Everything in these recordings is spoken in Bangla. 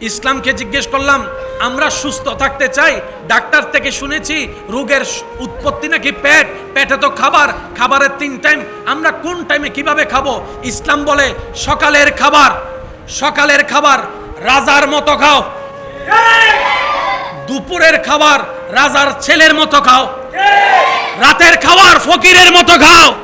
ইসলামকে জিজ্ঞেস করলাম, আমরা সুস্থ থাকতে চাই? ডাক্তার থেকে শুনেছি, রোগের উৎপত্তি নাকি পেট? পেটে তো খাবার। খাবারের তিন টাইম। আমরা কোন টাইমে কীভাবে খাব? ইসলাম বলে, সকালের খাবার। সকালের খাবার, রাজার মতো খাও। দুপুরের খাবার, রাজার ছেলের মতো খাও। রাতের খাবার, ফকিরের মতো খাও।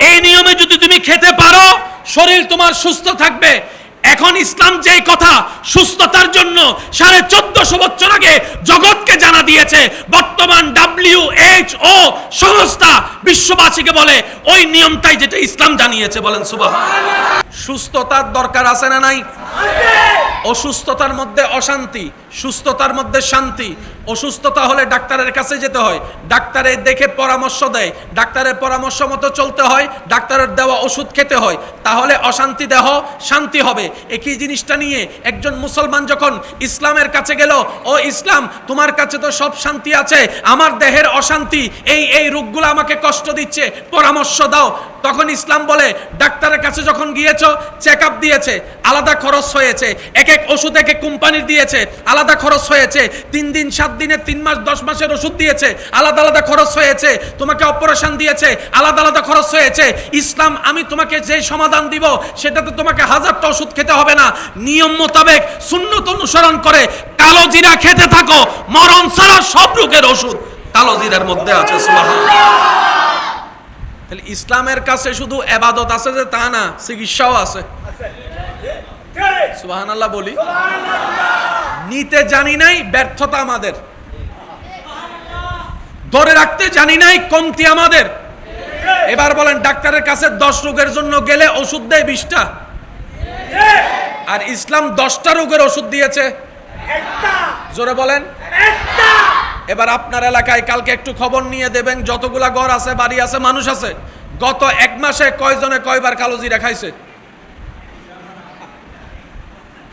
এই নিয়মে যদি তুমি খেতে পারো, শরীর তোমার সুস্থ থাকবে। এখন ইসলাম যে কথা সুস্থতার জন্য সাড়ে চোদ্দশো বছর আগে জগৎকে জানা দিয়েছে বর্তমান ডাব্লিউ এইচ ও সংস্থা বিশ্ববাসীকে বলে ওই নিয়মটাই যেটা ইসলাম জানিয়েছে বলেন সুবাহ সুস্থতার দরকার আছে না নাই? অসুস্থতার মধ্যে অশান্তি সুস্থতার মধ্যে শান্তি। অসুস্থতা হলে ডাক্তারের কাছে যেতে হয়। ডাক্তারের দেখে পরামর্শ দেয়। ডাক্তারের পরামর্শ মতো চলতে হয়। ডাক্তারের দেওয়া ওষুধ খেতে হয়। তাহলে অশান্তি দেহ, শান্তি হবে। একই জিনিসটা নিয়ে একজন মুসলমান যখন ইসলামের কাছে গেল, ও ইসলাম, তোমার কাছে তো সব শান্তি আছে। আমার দেহের অশান্তি, এই এই রোগগুলো আমাকে কষ্ট দিচ্ছে। পরামর্শ দাও। তখন ইসলাম বলে, ডাক্তারের কাছে যখন গিয়েছো, চেক দিয়েছে। আলাদা খরচ হয়েছে। এক এক ওষুধ এক এক কোম্পানির দিয়েছে। আলাদা খরচ হয়েছে। তিন দিন, সাত দিনের তিন মাস, দশ মাসের ওষুধ দিয়েছে। আলাদা আলাদা খরচ হয়েছে। তোমাকে অপারেশন দিয়েছে। আলাদা আলাদা খরচ হয়েছে। ইসলাম, আমি তোমাকে যে সমাধান দিব, সেটাতে তোমাকে হাজারটা ওষুধ খেতে হবে না। নিয়ম মোতাবেক সুন্নত অনুসরণ করে কালো জিরা খেতে থাকো। মরণ ছাড়া সব রোগের ওষুধ। কালো জিরার মধ্যে আছে ইসলামের কাছে শুধু এবাদত আছে যে তা না, চিকিৎসাও আছে। সুবাহান আল্লাহ বলি। নিতে জানি নাই ব্যর্থতা আমাদের। ধরে রাখতে জানি নাই কমতি আমাদের। এবার বলেন ডাক্তারের কাছে দশ রোগের জন্য গেলে ওষুধ দেয় বিশটা? আর ইসলাম দশটা রোগের ওষুধ দিয়েছে। জোরে বলেন। এবার আপনার এলাকায় কালকে একটু খবর নিয়ে দেবেন যতগুলা ঘর আছে বাড়ি আছে মানুষ আছে গত এক মাসে কয়জনে কয়বার কালো জিরা খাইছে?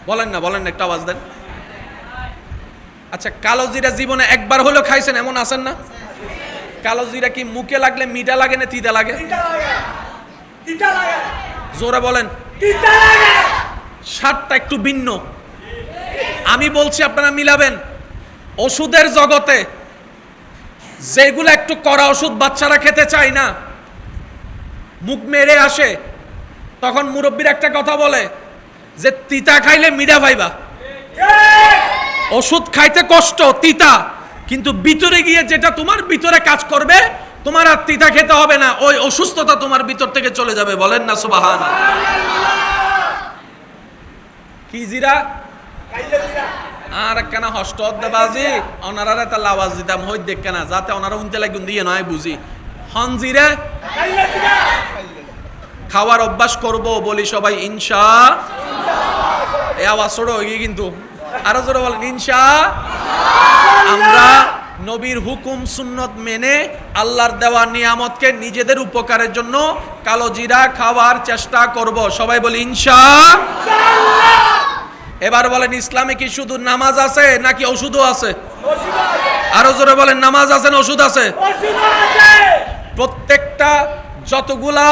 বলেন না বলেন না একটা আওয়াজ দেন। আচ্ছা কালো জিরা জীবনে একবার হলেও খাইছেন এমন আছেন না? কালো জিরা কি মুখে লাগলে মিঠা লাগে না তিতা লাগে? জোরে বলেন। স্বাদটা একটু ভিন্ন। আমি বলছি আপনারা মিলাবেন। ওষুধের জগতে যেগুলো একটু কড়া ওষুধ বাচ্চারা খেতে চায় না মুখ মেরে আসে তখন মুরব্বীর একটা কথা বলে যে তিতা খাইলে মিডা পাইবা। ওষুধ খাইতে কষ্ট তিতা। কিন্তু ভিতরে গিয়ে যেটা তোমার ভিতরে কাজ করবে তোমার আর তিতা খেতে হবে না। ওই অসুস্থতা তোমার ভিতর থেকে চলে যাবে বলেন না সুবাহান কি জিরা? আর হষ্ট বাজি ওনারা তা লাওয়াজ দিতাম হই দেখ কেনা যাতে ওনারা উনতে লাগুন দিয়ে নয় বুঝি। হনজিরে খাওয়ার অভ্যাস করব বলি সবাই ইনশা এ আওয়াজ ছোট হয়ে গিয়ে কিন্তু আরও জোরে বলেন ইনশা আমরা নবীর হুকুম সুন্নত মেনে আল্লাহর দেওয়া নিয়ামতকে নিজেদের উপকারের জন্য কালো জিরা খাওয়ার চেষ্টা করব। সবাই বলি ইনশা এবার বলেন ইসলামে কি শুধু নামাজ আছে নাকি ওষুধও আছে? আরও জোরে বলেন নামাজ আছে না ওষুধ আছে। প্রত্যেকটা যতগুলা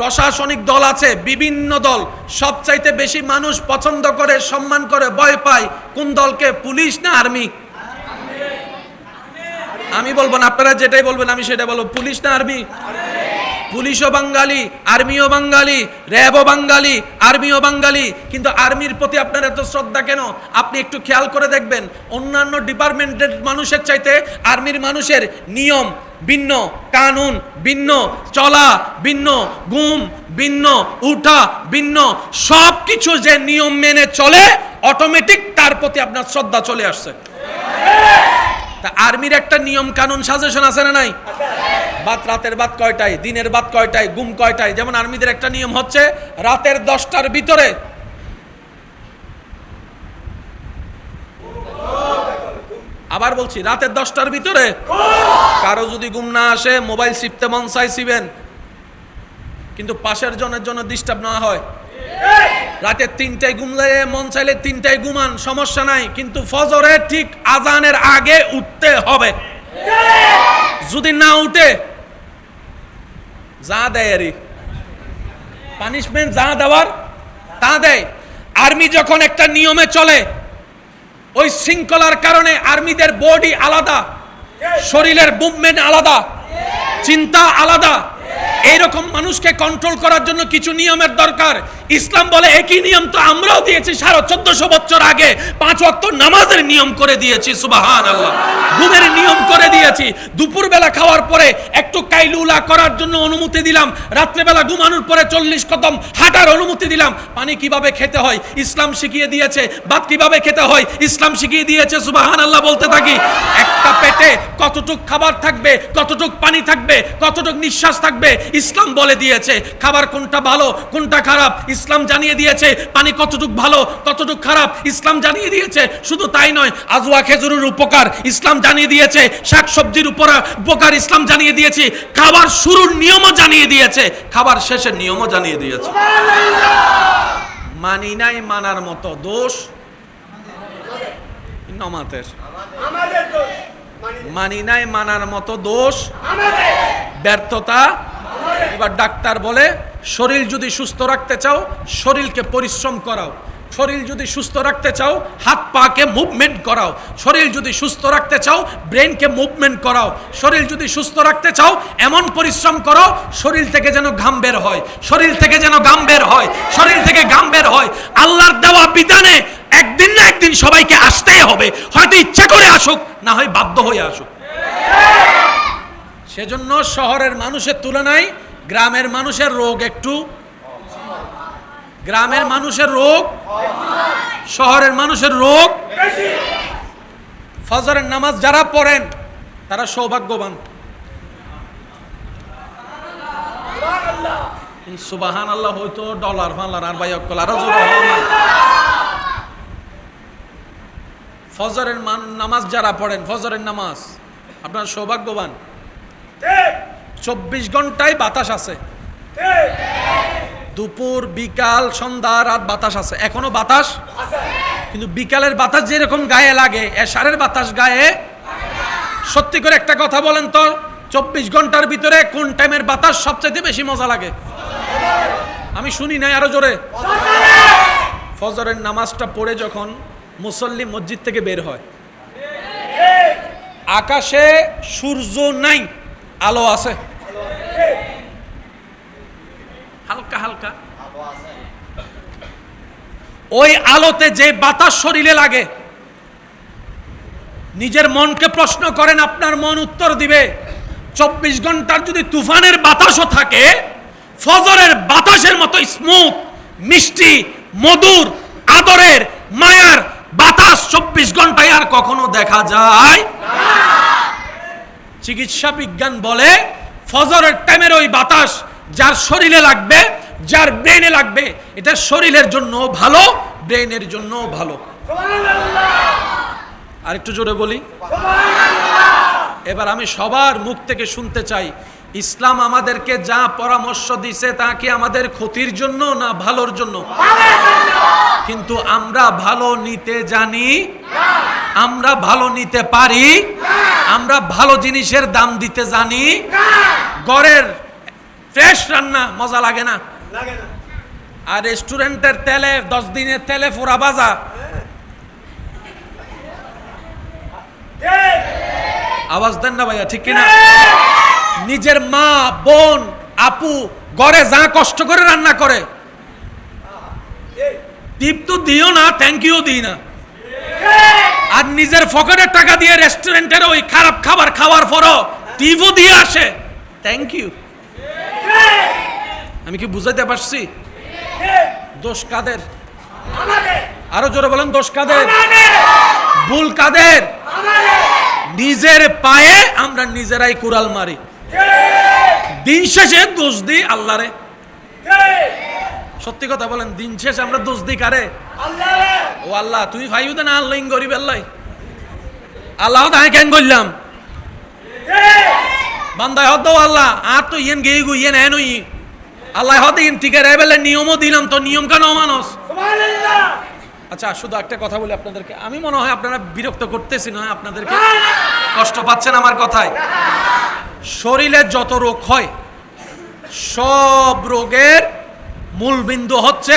প্রশাসনিক দল আছে, বিভিন্ন দল। সবচাইতে বেশি মানুষ পছন্দ করে, সম্মান করে, ভয় পায় কোন দলকে, পুলিশ না আর্মি? আমি বলব না, আপনারা যেটাই বলবেন আমি সেটা বলব। পুলিশ না আর্মি? পুলিশও বাঙালি, আর্মিও বাঙালি, র্যাবও বাঙালি, আর্মিও বাঙালি। কিন্তু আর্মির প্রতি আপনার এত শ্রদ্ধা কেন? আপনি একটু খেয়াল করে দেখবেন, অন্যান্য ডিপার্টমেন্টের মানুষের চাইতে আর্মির মানুষের নিয়ম ভিন্ন, কানুন ভিন্ন, চলা ভিন্ন ঘুম ভিন্ন, উঠা ভিন্ন সব কিছু যে নিয়ম মেনে চলে অটোমেটিক তার প্রতি আপনার শ্রদ্ধা চলে আসছে। তা আর্মির একটা নিয়ম কানুন সাজেশন আছে না নাই? বাত রাতের বাত কয়টায়, দিনের বাত কয়টায়, গুম কয়টায়, যেমন আর্মিদের একটা নিয়ম হচ্ছে, রাতের দশটার ভিতরে আবার বলছি, রাতের দশটার ভিতরে? কারও যদি গুম না আসে, মোবাইল সিপতে মন চাই সিবেন কিন্তু পাশের জনের জন্য ডিস্টার্ব না হয়। রাতে তিনটায় ঘুমলে মন চাইলে তিনটায় ঘুমান, সমস্যা নাই। কিন্তু ফজরে ঠিক আজানের আগে উঠতে হবে। যদি না উঠে, যা দেয় আরে পানিশমেন্ট যা দেওয়ার, তা দেয়। আর্মি যখন একটা নিয়মে চলে ওই শৃঙ্খলার কারণে আর্মিদের বডি আলাদা, শরীরের মুভমেন্ট আলাদা, চিন্তা আলাদা। এইরকম মানুষকে কন্ট্রোল করার জন্য কিছু নিয়মের দরকার। ইসলাম বলে, একই নিয়ম তো আমরাও দিয়েছি সাড়ে চোদ্দশো বছর আগে। পাঁচ ওয়াক্ত নামাজের নিয়ম করে দিয়েছি সুবাহান আল্লাহ ঘুমের নিয়ম করে দিয়েছি। দুপুরবেলা খাওয়ার পরে একটু কাইলুলা করার জন্য অনুমতি দিলাম। রাত্রেবেলা ঘুমানোর পরে চল্লিশ কদম হাঁটার অনুমতি দিলাম। পানি কীভাবে খেতে হয়? ইসলাম শিখিয়ে দিয়েছে, ভাত কীভাবে খেতে হয়? ইসলাম শিখিয়ে দিয়েছে সুবাহান আল্লাহ বলতে থাকি। একটা পেটে কতটুক খাবার থাকবে, কতটুক পানি থাকবে, কতটুক নিঃশ্বাস থাকবে, ইসলাম বলে দিয়েছে। খাবার কোনটা ভালো, কোনটা খারাপ ইসলাম জানিয়ে দিয়েছে পানি কতটুক ভালো কতটুক খারাপ ইসলাম জানিয়ে দিয়েছে। শুধু তাই নয় আজওয়া খেজুরের উপকার ইসলাম জানিয়ে দিয়েছে শাক সবজির উপর উপকার ইসলাম জানিয়ে দিয়েছে খাবার শুরুর নিয়মও জানিয়ে দিয়েছে খাবার শেষের নিয়মও জানিয়ে দিয়েছে। মানি নাই মানার মতো দোষ। নমাতের মানি নাই মানার মতো দোষ। ব্যর্থতা। এবার ডাক্তার বলে শরীর যদি সুস্থ রাখতে চাও, শরীরকে পরিশ্রম করাও। শরীর যদি সুস্থ রাখতে চাও, হাত পাকে মুভমেন্ট করাও। শরীর যদি সুস্থ রাখতে চাও ব্রেনকে মুভমেন্ট করাও। শরীর যদি সুস্থ রাখতে চাও, এমন পরিশ্রম করো, শরীর থেকে যেন ঘাম বের হয়। শরীর থেকে যেন ঘাম বের হয়। শরীর থেকে ঘাম বের হয়। আল্লাহর দেওয়া বিধানে একদিন না একদিন সবাইকে আসতেই হবে। হয়তো ইচ্ছা করে আসুক, না হয় বাধ্য হয়ে আসুক। সেজন্য শহরের মানুষের তুলনায় গ্রামের মানুষের রোগ একটু? গ্রামের মানুষের রোগ? শহরের মানুষের রোগ? ফজরের নামাজ যারা পড়েন, তারা সৌভাগ্যবান। সুবাহান আল্লাহ হয়তো ডলার ফালার, আর হও না। ফজরের নামাজ যারা পড়েন, ফজরের নামাজ, আপনার সৌভাগ্যবান। চব্বিশ ঘন্টায় বাতাস আছে। দুপুর, বিকাল, সন্ধ্যা, রাত বাতাস আছে। এখনও বাতাস কিন্তু বিকালের বাতাস যেরকম গায়ে লাগে এশারের বাতাস গায়ে সত্যি করে একটা কথা বলেন তো, চব্বিশ ঘণ্টার ভিতরে কোন টাইমের বাতাস সবচেয়ে বেশি মজা লাগে? আমি শুনি নাই আরও জোরে। ফজরের নামাজটা পড়ে যখন মুসল্লি মসজিদ থেকে বের হয়। আকাশে সূর্য নাই, আলো আছে। হালকা হালকা। ওই আলোতে যে বাতাস শরীরে লাগে, নিজের মনকে প্রশ্ন করেন, আপনার মন উত্তর দিবে। চব্বিশ ঘণ্টার যদি তুফানের বাতাসও থাকে, ফজরের বাতাসের মতো স্মুথ মিষ্টি, মধুর, আদরের, মায়ার বাতাস চব্বিশ ঘন্টায় আর কখনো দেখা যায় চিকিৎসা বিজ্ঞান বলে, ফজরের টাইমের ওই বাতাস যার শরীরে লাগবে যার ব্রেনে লাগবে এটা শরীরের জন্য ভালো ব্রেনের জন্য ভালো। আর একটু জোরে বলি। এবার আমি সবার মুখ থেকে শুনতে চাই ইসলাম আমাদেরকে যা পরামর্শ দিছে তা কি আমাদের ক্ষতির জন্য না ভালোর জন্য? কিন্তু আমরা ভালো নিতে জানি আমরা ভালো নিতে পারি আমরা ভালো জিনিসের দাম দিতে জানি ঘরের ফ্রেশ রান্না মজা লাগে না? লাগে না। আর রেস্টুরেন্টের তেলে দশ দিনের তেলে ফোরা বাজা আওয়াজ দেন না ভাইয়া ঠিক কিনা? নিজের মা বোন আপু ঘরে যা কষ্ট করে রান্না করে। টিপ তো দিও না থ্যাংক ইউ দিই না। আর নিজের পকেটের টাকা দিয়ে রেস্টুরেন্টের ওই খারাপ খাবার খাওয়ার পরও টিপও দিয়ে আসে। থ্যাংক ইউ আমি কি বুঝাইতে পারছি? দোষ কাদের? আরও জোরে বলেন দোষ কাদের? ভুল কাদের? নিজের পায়ে আমরা নিজেরাই কুড়াল মারি। দিন শেষে দোষ দিই আল্লাহরে। সত্যি কথা বলেন দিন শেষে আমরা দোষ দিই কারে? ও আল্লাহ তুমি ভাইও না আল্লাহ গরিব আল্লাহ আল্লাহ তাই কেন করলাম বান্দায় হদ আল্লাহ আর তো ইয়েন গেই গু ইয়েন এন ই আল্লাহ হদ ইন টিকে রেবেলে নিয়মও দিলাম তো নিয়ম কেন মানুষ আচ্ছা শুধু একটা কথা বলি আপনাদেরকে। আমি মনে হয় আপনারা বিরক্ত করতেছি নয় আপনাদেরকে কষ্ট পাচ্ছেন আমার কথায়। শরীরে যত রোগ হয় সব রোগের মূল বিন্দু হচ্ছে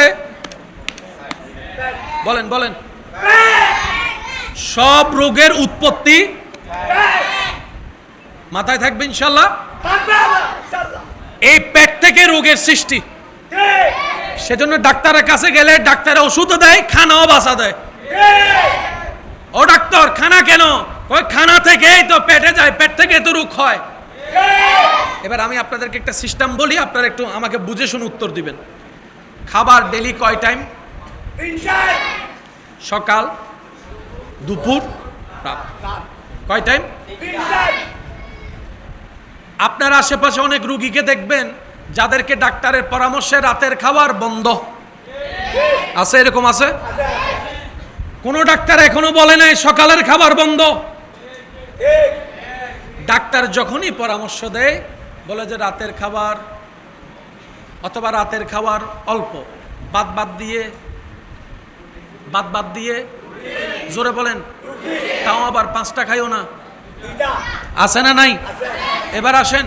বলেন বলেন। সব রোগের উৎপত্তি মাথায় থাকবে ইনশাল্লাহ এই পেট থেকে রোগের সৃষ্টি। সেজন্য ডাক্তারের কাছে গেলে ডাক্তার ওষুধও দেয় খানাও বাসা দেয়। ও ডাক্তার খানা কেন? ওই খানা থেকেই তো পেটে যায় পেট থেকে তো রোগ হয়। এবার আমি আপনাদেরকে একটা সিস্টেম বলি আপনারা একটু আমাকে বুঝে শুনে উত্তর দিবেন। খাবার ডেলি কয় টাইম সকাল দুপুর রাত। কয় টাইম আপনার আশেপাশে অনেক রুগীকে দেখবেন, যাদেরকে ডাক্তারের পরামর্শে রাতের খাবার বন্ধ। আছে এরকম আছে? কোন ডাক্তার এখনও বলে নাই, সকালের খাবার বন্ধ। ডাক্তার যখনই পরামর্শ দেয়, বলে যে রাতের খাবার অথবা রাতের খাবার অল্প। বাদ বাদ দিয়ে, বাদ বাদ দিয়ে, জোরে বলেন, তাও আবার পাঁচটা খাইও না। আছে না নাই? এবার আসেন,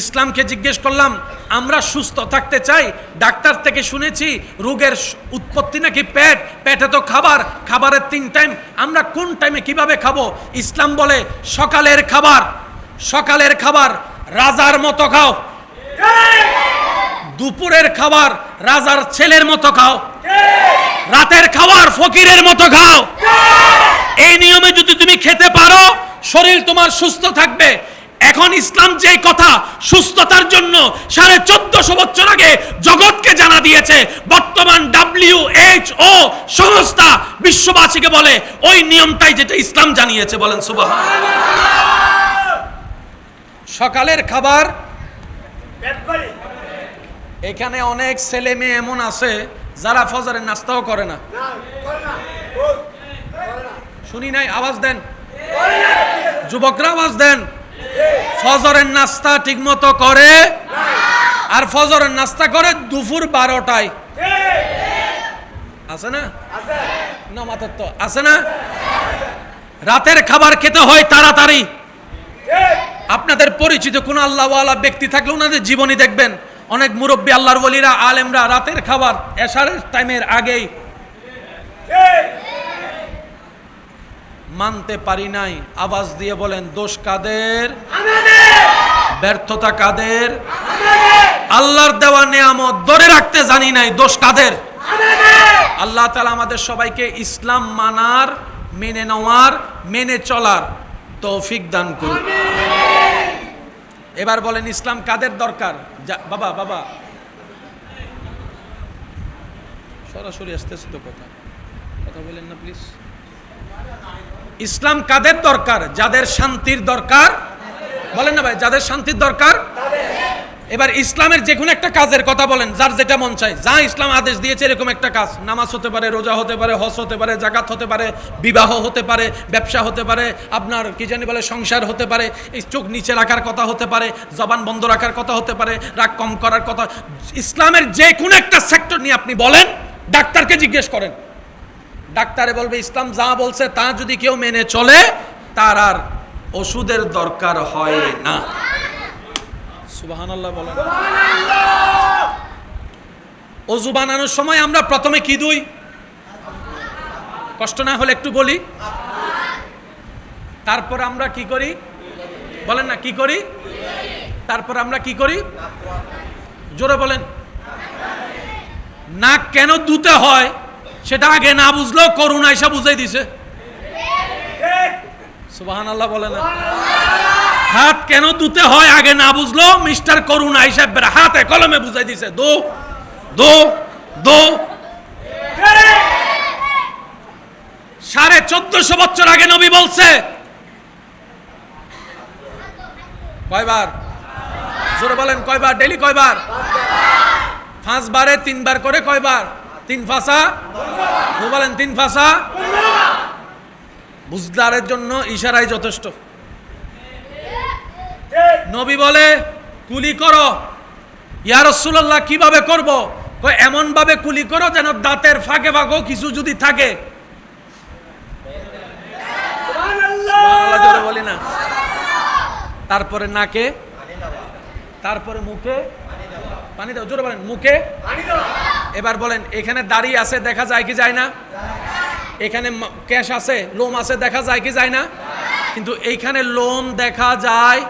ইসলামকে জিজ্ঞেস করলাম, আমরা সুস্থ থাকতে চাই? ডাক্তার থেকে শুনেছি, রোগের উৎপত্তি নাকি পেট? পেটে তো খাবার, খাবারের তিন টাইম। আমরা কোন টাইমে কীভাবে খাব? ইসলাম বলে, সকালের খাবার সকালের খাবার, রাজার মতো খাও। দুপুরের খাবার, রাজার ছেলের মতো খাও। রাতের খাবার, ফকিরের মতো খাও। এই নিয়মে যদি তুমি খেতে পারো, শরীর তোমার সুস্থ থাকবে। এখন ইসলাম যে কথা সুস্থতার জন্য সাড়ে চোদ্দশো বছর আগে জগৎকে জানা দিয়েছে, বর্তমান ডাব্লিউ এইচ ও সংস্থা বিশ্ববাসীকে বলে, ওই নিয়মটাই যেটা ইসলাম জানিয়েছে, বলেন সুবাহ সকালের খাবার, এখানে অনেক ছেলে মেয়ে এমন আছে, যারা ফজরের নাস্তাও করে না। শুনি নাই, আওয়াজ দেন। যুবকরা আওয়াজ দেন। ফজরের নাস্তা ঠিকমতো করে? আর ফজরের নাস্তা করে দুপুর বারোটায়। আছে না? না তো আছে না? রাতের খাবার খেতে হয় তাড়াতাড়ি। আপনাদের পরিচিত কোন আল্লাহওয়ালা ব্যক্তি থাকলে ওনাদের জীবনী দেখবেন। অনেক মুরব্বী আল্লাহর বলিরা আলেমরা রাতের খাবার, এশারের টাইমের আগেই মানতে পারি নাই। আওয়াজ দিয়ে বলেন দোষ কাদের? ব্যর্থতা কাদের? আল্লাহর দেওয়া নেয়ামত ধরে রাখতে জানি নাই দোষ কাদের? আল্লাহ তালা আমাদের সবাইকে ইসলাম মানার মেনে নেওয়ার মেনে চলার তৌফিক দান করুন। এবার বলেন ইসলাম কাদের দরকার? বাবা বাবা। সরাসরি আসতেছে তো কথা। কথা বলেন না প্লিজ ইসলাম কাদের দরকার? যাদের শান্তির দরকার। বলেন না ভাই, যাদের শান্তির দরকার? এবার ইসলামের যে কোনো একটা কাজের কথা বলেন, যার যেটা মন চায়। যা ইসলাম আদেশ দিয়েছে, এরকম একটা কাজ। নামাজ হতে পারে, রোজা হতে পারে, হজ হতে পারে, জাকাত হতে পারে, বিবাহ হতে পারে, ব্যবসা হতে পারে, আপনার কি জানি বলে, সংসার হতে পারে, এই চোখ নিচে রাখার কথা হতে পারে, জবান বন্ধ রাখার কথা হতে পারে, রাগ কম করার কথা। ইসলামের যে কোনো একটা সেক্টর নিয়ে আপনি বলেন, ডাক্তারকে জিজ্ঞেস করেন। ডাক্তারে বলবে ইসলাম যা বলছে তা যদি কেউ মেনে চলে তার আর ওষুধের দরকার হয় না। সুবাহান আল্লাহ বলেন অজু বানানোর সময় আমরা প্রথমে কি দুই? কষ্ট না হলে একটু বলি। তারপর আমরা কি করি? বলেন না কি করি? তারপর আমরা কি করি? জোরে বলেন। নাক কেন দুতে হয়? সেটা আগে না বুঝলেও করুণা এসে বুঝাই দিছে। সুবাহান আল্লাহ বলে না। হাত কেন দুতে হয় আগে না বুঝলো, মিস্টার করুণা হিসাব হাতে কলমে বুঝাই দিছে। দো দো দো। সাড়ে চোদ্দশো বছর আগে নবী বলছে, কয়বার? জোরে বলেন কয়বার? ডেলি কয়বার? পাঁচবারে, তিনবার করে কয়বার? তিন ফাঁসা? বলেন তিন ফাঁসা? বুঝদারের জন্য ইশারাই যথেষ্ট। নবী বলে, কুলি করো। ইয়া রাসূলুল্লাহ, কীভাবে করব? এমন ভাবে কুলি করো যেন দাঁতের ফাঁকে ফাঁকেও কিছু যদি থাকে। বলি না। তারপরে নাকে? তারপরে মুখে? পানি দাও জোরে বলেন মুখে। পানি দাও। এবার বলেন এখানে দাড়ি আছে দেখা যায় কি যায় না? এখানে ক্যাশ আছে লোম আছে দেখা যায় কি যায় না? কিন্তু এইখানে লোম দেখা যায়।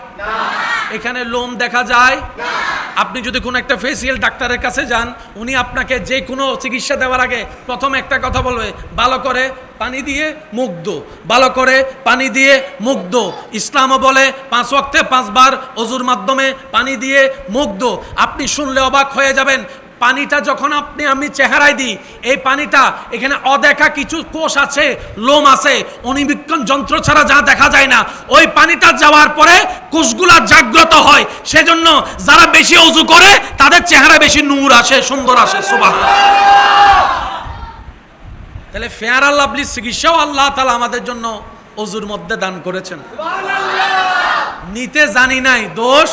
এখানে লোম দেখা যায়। আপনি যদি কোনো একটা ফেসিয়াল ডাক্তারের কাছে যান, উনি আপনাকে যে কোনো চিকিৎসা দেওয়ার আগে প্রথম একটা কথা বলবে, ভালো করে পানি দিয়ে মুগ্ধ ভালো করে পানি দিয়ে মুগ্ধ ইসলামও বলে, পাঁচ ওয়াক্তে পাঁচবার অজুর মাধ্যমে পানি দিয়ে মুগ্ধ আপনি শুনলে অবাক হয়ে যাবেন পানিটা যখন আপনি আমি চেহারায় দিই এই পানিটা এখানে অদেখা কিছু কোষ আছে লোম আছে অনিবীক্ষণ যন্ত্র ছাড়া যা দেখা যায় না ওই পানিটা যাওয়ার পরে কোষগুলা জাগ্রত হয়। সেজন্য যারা বেশি অজু করে তাদের চেহারা বেশি নূর আসে সুন্দর আসে সুবাহ তাহলে ফেয়ার লাভলি চিকিৎসাও আল্লাহ তালা আমাদের জন্য অজুর মধ্যে দান করেছেন। নিতে জানি নাই দোষ